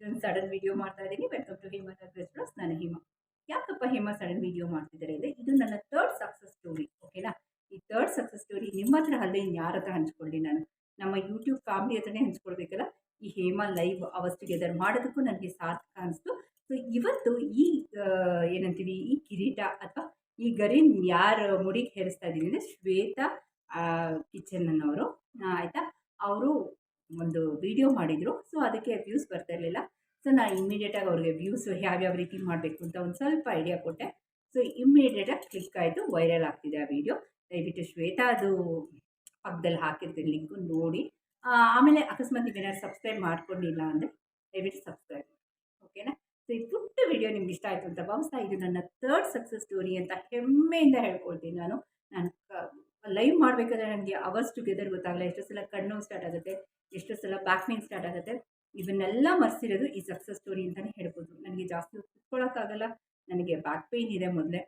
ಇದೊಂದು sudden video ಮಾಡ್ತಾ ಇದ್ದೀನಿ. ವೆಲ್ಕಮ್ ಟು ಹೇಮಾ ಬ್ಲಾಗ್ಸ್ ನಾನು ಹೇಮಾ. ಯಾಕಪ್ಪ ಹೇಮಾ ಸಡನ್ ವಿಡಿಯೋ ಮಾಡ್ತಿದ್ದಾರೆ ಅಂದರೆ ಇದು ನನ್ನ ಥರ್ಡ್ ಸಕ್ಸಸ್ ಸ್ಟೋರಿ ಓಕೆನಾ ಈ ಥರ್ಡ್ ಸಕ್ಸಸ್ ಸ್ಟೋರಿ ನಿಮ್ಮ ಹತ್ರ ಅಲ್ಲದೆ ಯಾರ ಹತ್ರ ಹಂಚ್ಕೊಳ್ಳಿ ನಾನು. ನಮ್ಮ ಯೂಟ್ಯೂಬ್ ಫ್ಯಾಮಿಲಿ ಹತ್ರನೇ ಹಂಚ್ಕೊಳ್ಬೇಕಲ್ಲ ಈ ಹೇಮಾ ಲೈವ್ ಅವರ್ಸ್ ಟುಗೆದರ್ ಮಾಡೋದಕ್ಕೂ ನನಗೆ ಸಾರ್ಥಕ ಅನಿಸ್ತು. ಸೊ ಇವತ್ತು ಈ ಏನಂತೀವಿ, ಈ ಕಿರೀಟ ಅಥವಾ ಈ ಗರಿನ್ ಯಾರು ಮುಡಿಗೆ ಹೇರಿಸ್ತಾ ಇದ್ದೀನಿ ಅಂದರೆ ಶ್ವೇತಾ ಕಿಚನ್ ಅನ್ನೋರು ಆಯಿತಾ? ಅವರು ಒಂದು ವಿಡಿಯೋ ಮಾಡಿದರು. ಸೊ ಅದಕ್ಕೆ ವ್ಯೂಸ್ ಬರ್ತಾ ಇರಲಿಲ್ಲ. ಸೊ ನಾನು ಇಮ್ಮಿಡಿಯೇಟಾಗಿ ಅವ್ರಿಗೆ ವ್ಯೂಸ್ ಯಾವ್ಯಾವ ರೀತಿ ಮಾಡಬೇಕು ಅಂತ ಒಂದು ಸ್ವಲ್ಪ ಐಡಿಯಾ ಕೊಟ್ಟೆ. ಸೊ ಇಮ್ಮಿಡಿಯೇಟಾಗಿ ಕ್ಲಿಕ್ ಆಯಿತು ವೈರಲ್ ಆಗ್ತಿದೆ ಆ ವಿಡಿಯೋ ದಯವಿಟ್ಟು ಶ್ವೇತಾ ಅದು ಪಕ್ಕದಲ್ಲಿ ಹಾಕಿರ್ತೀನಿ ಲಿಂಕು ನೋಡಿ. ಆಮೇಲೆ ಅಕಸ್ಮಾತ್ ನೀವೇನಾದ್ರು ಸಬ್ಸ್ಕ್ರೈಬ್ ಮಾಡ್ಕೊಂಡಿಲ್ಲ ಅಂದರೆ ದಯವಿಟ್ಟು ಸಬ್ಸ್ಕ್ರೈಬ್ ಓಕೆನಾ ಸೊ ಈ ಪುಟ್ಟ ವಿಡಿಯೋ ನಿಮ್ಗೆ ಇಷ್ಟ ಆಯಿತು ಅಂತ ಭಾವಿಸ್ತಾ ಇದು ನನ್ನ ಥರ್ಡ್ ಸಕ್ಸಸ್ ಸ್ಟೋರಿ ಅಂತ ಹೆಮ್ಮೆಯಿಂದ ಹೇಳ್ಕೊಳ್ತೀನಿ ನಾನು. ನಾನು ಲೈವ್ ಮಾಡಬೇಕಾದ್ರೆ ನನಗೆ ಅವರ್ಸ್ ಟುಗೆದರ್ ಗೊತ್ತಾಗಲ್ಲ, ಎಷ್ಟೋ ಸಲ ಕಣ್ಣು ಸ್ಟಾರ್ಟ್ ಆಗುತ್ತೆ. ಎಷ್ಟೋ ಸಲ ಬ್ಯಾಕ್ ಪೇನ್ ಸ್ಟಾರ್ಟ್ ಆಗುತ್ತೆ. ಇವನ್ನೆಲ್ಲ ಮರೆಸಿರೋದು ಈ ಸಕ್ಸಸ್ ಸ್ಟೋರಿ ಅಂತಲೇ ಹೇಳ್ಬೋದು. ನನಗೆ ಜಾಸ್ತಿ ಕುತ್ಕೊಳ್ಳೋಕ್ಕಾಗಲ್ಲ ನನಗೆ ಬ್ಯಾಕ್ ಪೇಯ್ನ್ ಇದೆ ಮೊದಲೇ.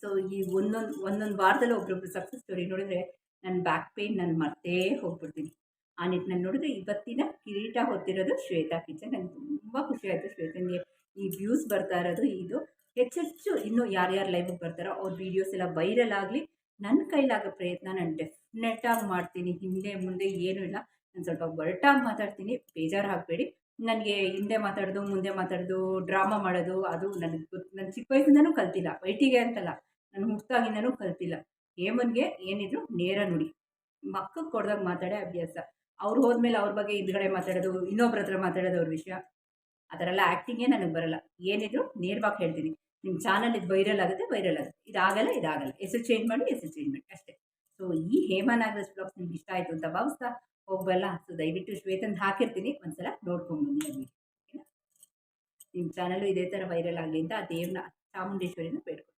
ಸೊ ಈ ಒಂದೊಂದು ಒಂದೊಂದು ವಾರದಲ್ಲಿ ಒಬ್ರೊಬ್ರು ಸಕ್ಸಸ್ ಸ್ಟೋರಿ ನೋಡಿದ್ರೆ ನನ್ನ ಬ್ಯಾಕ್ ಪೇಯ್ನ್ ನಾನು ಮರ್ತೇ ಹೋಗ್ಬಿಡ್ತೀನಿ. ಆ ನಿಟ್ಟಿನಲ್ಲಿ ನೋಡಿದ್ರೆ ಇವತ್ತಿನ ಕಿರೀಟ ಹೊತ್ತಿರೋದು ಶ್ವೇತಾ ಕಿಚನ್ ನನಗೆ ತುಂಬ ಖುಷಿ ಆಯಿತು ಶ್ವೇತನಿಗೆ ಈ ವ್ಯೂಸ್ ಬರ್ತಾ ಇರೋದು ಇದು. ಹೆಚ್ಚೆಚ್ಚು ಇನ್ನೂ ಯಾರ್ಯಾರು ಲೈವ್ಗೆ ಬರ್ತಾರೋ ಅವ್ರ ವೀಡಿಯೋಸ್ ಎಲ್ಲ ವೈರಲ್ ಆಗಲಿ ನನ್ನ ಕೈಲಾಗೋ ಪ್ರಯತ್ನ ನಾನು ಡೆಫಿನೆಟಾಗಿ ಮಾಡ್ತೀನಿ. ಹಿಂದೆ, ಮುಂದೆ ಏನೂ ಇಲ್ಲ. ನಾನು ಸ್ವಲ್ಪ ಒರಟಾಗಿ ಮಾತಾಡ್ತೀನಿ, ಬೇಜಾರು ಆಗಬೇಡಿ. ನನಗೆ ಹಿಂದೆ ಮಾತಾಡೋದು, ಮುಂದೆ ಮಾತಾಡೋದು, ಡ್ರಾಮಾ ಮಾಡೋದು, ಅದು ನನಗೆ ಗೊತ್ತು ನಾನು ಚಿಕ್ಕ ವಯಸ್ಸಿಂದನೂ ಕಲ್ತಿಲ್ಲ. ವೈಟಿಗೆ ಅಂತಲ್ಲ, ನಾನು ಹುಟ್ಟಾಗಿಂದನೂ ಕಲ್ತಿಲ್ಲ. ಹೇಮನ್ಗೆ ಏನಿದ್ರು ನೇರ ನುಡಿ. ಮಕ್ಕಕ್ಕೆ ಕೊಡ್ದಾಗ ಮಾತಾಡೋ ಅಭ್ಯಾಸ. ಅವ್ರು ಹೋದ್ಮೇಲೆ ಅವ್ರ ಬಗ್ಗೆ ಹಿಂದ್ಗಡೆ ಮಾತಾಡೋದು, ಇನ್ನೊಬ್ರ ಹತ್ರ ಮಾತಾಡೋದು ಅವ್ರ ವಿಷಯ. ಆ ಥರ ಎಲ್ಲ ಆ್ಯಕ್ಟಿಂಗೇ ನನಗೆ ಬರಲ್ಲ. ಏನಿದ್ರು ನೇರವಾಗಿ ಹೇಳ್ತೀನಿ. ನಿಮ್ಮ ಚಾನಲ್ ಇದು ವೈರಲ್ ಆಗುತ್ತೆ ವೈರಲ್ ಆಗುತ್ತೆ. ಇದಾಗಲ್ಲ ಇದಾಗಲ್ಲ. ಹೆಸರು ಚೇಂಜ್ ಮಾಡಿ, ಹೆಸರು ಚೇಂಜ್ ಮಾಡಿ. ಅಷ್ಟೇ. ಸೊ ಈ ಹೇಮಾ ನಾಗರಾಜ್ ಬ್ಲಾಗ್ಸ್ ನಿಮ್ಗೆ ಇಷ್ಟ ಆಯಿತು ಅಂತ ಭಾವಿಸ್ತಾ ಹೋಗ್ಬಲ್ಲ ಸೊ ದಯವಿಟ್ಟು ಶ್ವೇತಂದು ಹಾಕಿರ್ತೀನಿ, ಒಂದ್ಸಲ ನೋಡ್ಕೊಂಬನ್ನಿ ಅಲ್ಲಿ ಓಕೆನಾ? ನಿಮ್ಮ ಚಾನಲು ಇದೇ ಥರ ವೈರಲ್ ಆಗಲಿ ಅಂತ ಆ ದೇವ್ರನ್ನ ಚಾಮುಂಡೇಶ್ವರಿನ ಬೇಡ್ಕೊಂಡು